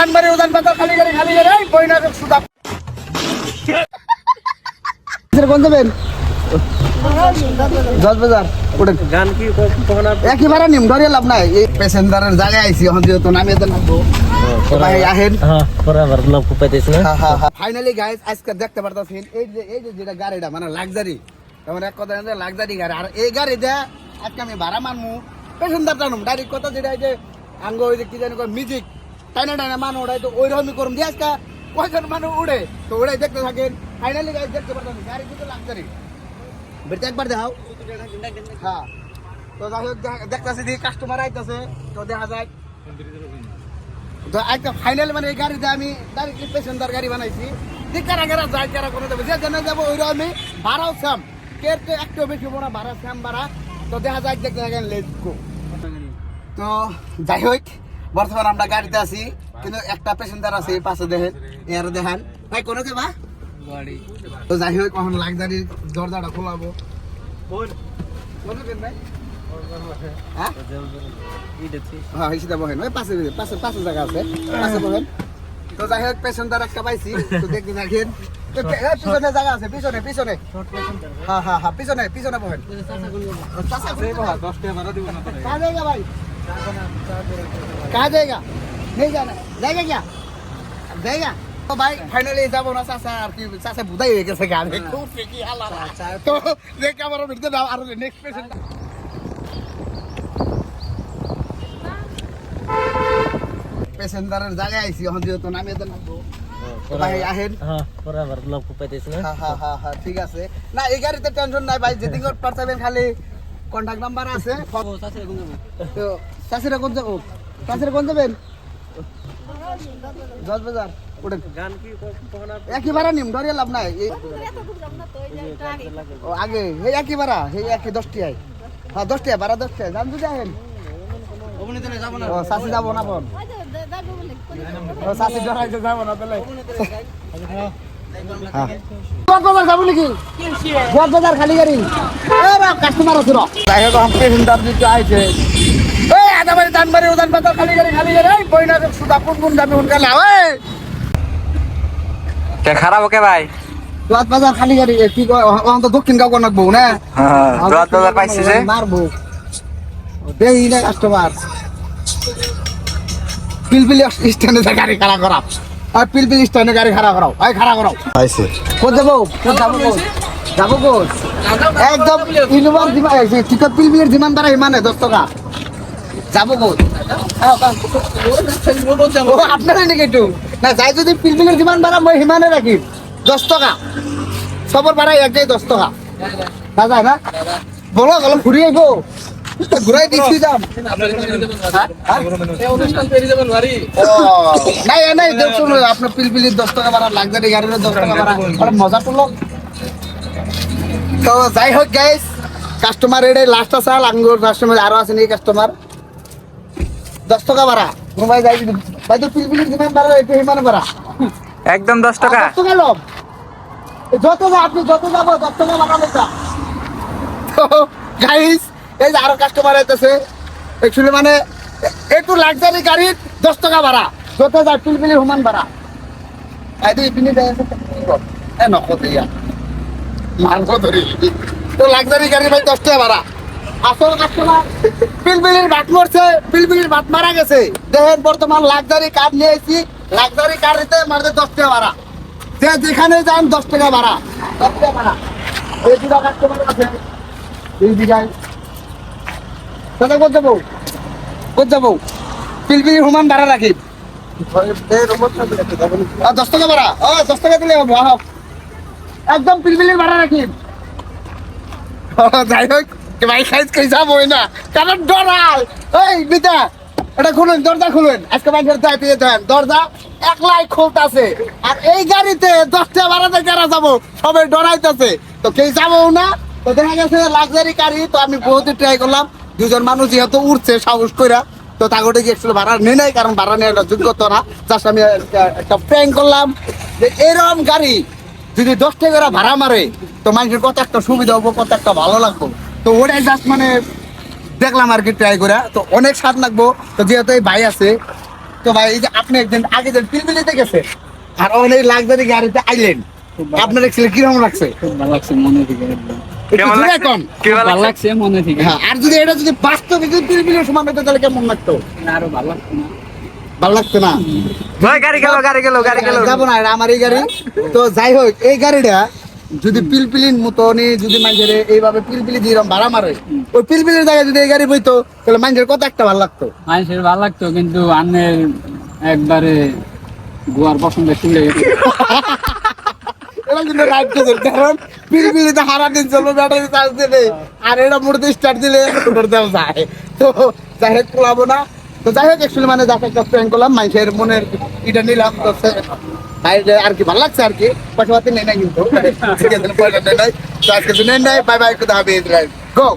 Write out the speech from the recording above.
ধানবাড়ি উদান বাজার খালি গাড়ি খালি গাড়ি এই বইনা সুদা। কোন দেবেন? দশ বাজার ওটা গান কি কখন আর একই ভাড়া নিম ধরে লাভ নাই। এই প্যাসেঞ্জারের জায়গায় আইছি এখন যেহেতু নামিয়ে তো নামবো ভাই আহেন। হ্যাঁ পরে পাইতেছ না ফাইনালি গাইস আজকে দেখতে পারতেছেন এই যে এই যে যেটা গাড়িটা মানে লাক্সারি মানে এক কথা লাক্সারি গাড়ি। আর এই গাড়ি দেয়া আজকে আমি ভাড়া মানমু প্যাসেঞ্জার জানুম ডাইরেক্ট কথা যেটা এই যে আঙ্গ ওই যে কি জানি মিউজিক টাইনা টাইনা মান ওড়াই তো ওই রকমই করুম। দিয়ে আজকে কয়জন মানুষ উড়ে, তো ওড়াই দেখতে থাকেন। ফাইনালি গাইস দেখতে পারতেছেন গাড়ি কিন্তু লাক্সারি বেরতে একবার দেখাও। হ্যাঁ। তো যাই হোক, দেখ- দেখতাছি দিয়ে কাস্টমার আইতাছে, তো দেখা যায় তো একটা ফাইনাল মানে এই গাড়িতে আমি ডাইরেক্টলি প্যাসেঞ্জার গাড়ি বানাইছি। যে কারা কারা যায়, কারা কোনো যাবে, যে জন্য যাব ওই আমি ভাড়াও সাম কে কে একটু বেশি বড়, ভাড়া সাম ভাড়া। তো দেখা যায় দেখতে থাকেন লেটস গো তো যাই হোক বর্তমানে আমরা গাড়িতে আছি কিন্তু একটা প্যাসেঞ্জার আছে পাশে দেখেন এর দেখেন। ভাই কোনো কে বা? যাই হোক কখন লাগজারির দরজাটা খোলাবো। তো যাই হোক প্যাসেঞ্জার হ্যাঁ? হ্যাঁ, একটা পাইছি। তো দেখতে পিছনে জায়গা আছে পিছনে পিছনে। হ্যাঁ হ্যাঁ হ্যাঁ পিছনে পিছনে বহেন চাষা করব দশ টাকা দিব না ভাই कहाँ जाएगा नहीं जाना जाएगा क्या जाएगा তো ভাই ফাইনালি যাব না চাচা আর কি চাচা বুঝাই হয়ে গেছে গাড়ি খুব ফেকি আলাদা তো দেখে আমার ভিডিও দাও আর নেক্সট পেশেন্ট পেসেঞ্জারের জায়গায় আইছি এখন যেহেতু নামিয়ে তো নামবো ভাই আহেন হ্যাঁ পরে আবার লোক পাইতেছ না হ্যাঁ হ্যাঁ হ্যাঁ হ্যাঁ ঠিক আছে না এই গাড়িতে টেনশন নাই ভাই যেদিন পারতেবেন খালি কন্টাক্ট নাম্বার আছে। তো চাষিরা কোন যাব? চাষিরা কোন যাবেন? দশ বাজার ওঠেন। একই ভাড়া নিম ধরে লাভ নাই। এই- ও আগে এই একই ভাড়া এই একই দশটি আয় হ্যাঁ দশটি আয় ভাড়া দশটি আয় জান যদি আহেন। চাষি যাব না বোন চাষি ডরাইতে যাব না তাহলে। খালি গাড়ি কাস্টমার আছে যাই হোক আমি পেশেন্টার দিতে আইছে আদাবাড়ি দানবাড়ি উদান বাজার খালি গাড়ি খালি গাড়ি বইনা সুদা কোন কোন যাবে উনকালে ওই কে খারাপ ওকে ভাই রাত বাজার খালি গাড়ি কি তো দক্ষিণ গাঁও কোন বউ না রাত বাজার পাইছি যে মারবো দেই না কাস্টমার পিলপিলি স্ট্যান্ডে গাড়ি খাড়া করা আর পিলপিলি স্ট্যান্ডে গাড়ি খাড়া করাও আই খাড়া করাও। পাইছি কোন যাব? কোন যাব কোন? যাব কোন? একদম ইনোভার দিমা টিকট পিলপিলির দিমান দ্বারা ইমানে দশ টাকা। যাব কোন? আপনারা নাকি একটু? না যাই যদি পিলপিলির দিমান বাড়া মই হিমানে রাখি দশ টাকা। সবর ভাড়া এক জায়গায় দশ টাকা। না যায় না? বলো গেল ঘুরিয়ে আইবো ঘুরাই দিচ্ছি যাম নাই নাই দেখুন আপনার পিলপিলির দশ টাকা ভাড়া লাক্সারি গাড়ির দশ টাকা ভাড়া। মজা তো যাই হোক গাইস কাস্টমার এটাই লাস্ট আছে আঙ্গুর কাস্টমার আরও আছে নাকি কাস্টমার দশ টাকা ভাড়া। মোবাইল যাই ভাই তো পিলপিলির একটু হিমানে ভাড়া। একদম দশ টাকা। দশ টাকা লম। যত যা আপনি যত যাব দশ টাকা ভাড়া লেখা। গাইস এই যে আরও কাস্টমার আইতেছে। অ্যাকচুয়ালি মানে একটু লাক্সারি গাড়ির দশ টাকা ভাড়া, যত যায় পিলপিলি হুমান ভাড়া। আই তো ইপিনি দেয় এ নকদ ইয়া মাংস ধরি তো লাক্সারি গাড়ি ভাই দশ টাকা ভাড়া। আসল কাস্টমার পিলপিলির ভাত মরছে, পিলপিলির ভাত মারা গেছে। দেখেন বর্তমান লাক্সারি কার নিয়ে এসেছি লাক্সারি কার দিতে মারতে দশ টাকা ভাড়া। যে যেখানে যান দশ টাকা ভাড়া, দশ টাকা ভাড়া। এই দুটা কাস্টমার আছে। এই দিঘায় দাদা কোথ যাব? কোথ যাব? ভাড়া রাখি দশ টাকা ভাড়া। ও দশ টাকা দিলে হবে আহ। একদম পিলপিলির ভাড়া রাখি যাই হোক ভাই খাইজ খাই যাবোই না। কারণ ডরাল এটা খুলুন দরজা খুলুন। আজকে বাইকের দায় পেয়ে দেন দরজা একলাই খুলতাছে আর এই গাড়িতে দশটা বারোটা যারা যাব। সবাই ডরাইতেছে। তো কেউ যাব না। তো দেখা গেছে লাক্সারি গাড়ি, তো আমি বহুত ট্রাই করলাম। দুজন মানুষ যেহেতু উঠছে সাহস কইরা তো তাগোটে গিয়ে একটু ভাড়া নেই নাই কারণ ভাড়া নেওয়ার যোগ্যতা না। জাস্ট আমি একটা- প্র্যাঙ্ক করলাম। যে এরকম গাড়ি যদি দশ টাকা করে ভাড়া মারে তো মানুষের কত একটা সুবিধা হব কত একটা ভালো লাগবো। তো ওটাই জাস্ট মানে দেখলাম আর কি ট্রাই করে তো অনেক স্বাদ লাগবো। তো যেহেতু এই ভাই আছে তো ভাই এই যে আপনি একদিন আগে যে পিলপিলিতে গেছে আর ওখানে লাক্সারি গাড়িতে আইলেন। আপনার ছেলে কীরকম লাগছে? লাগছে মনে থেকে। একটু কেমন লাগছে? মনে থেকে হ্যাঁ আর যদি এটা যদি বাস্তবে যদি পিলপিলির সমান হতো তাহলে কেমন লাগতো? আরও ভালো লাগছে না। ভালো লাগতো না? ভাই গাড়ি গেল গাড়ি গেল গাড়ি গেল। যাব না এটা আমার এই গাড়ি। তো যাই হোক এই গাড়িটা যদি পিলপিলির মতনই যদি মানুষের এইভাবে পিলপিলি দিয়ে এরকম ভাড়া মারে ওই পিলপিলির জায়গায় যদি এই গাড়ি বইতো তাহলে মানুষের কত একটা ভালো লাগতো? মানুষের ভালো লাগতো কিন্তু আন্নের একবারে গোয়ার পছন্দ চলে গেছে। এরা কিন্তু রাইড কারণ। পিলপিলিতে হারা দিন চলবে ব্যাটারি চার্জ দিলে, আর এটা মুড়তে স্টার্ট দিলে দেওয়া যায়। তো যাই হোক খোলাবো না। তো যাই হোক অ্যাকচুয়ালি মানে যাকে একটা প্র্যাঙ্ক করলাম মানুষের মনের এটা নিলাম, তো আর কি, ভালো লাগছে আর কি পয়সা পাতি নেই না কিন্তু। নেই নাই। তো আজকে নেই নাই বাই বাই কোথাও হবে গো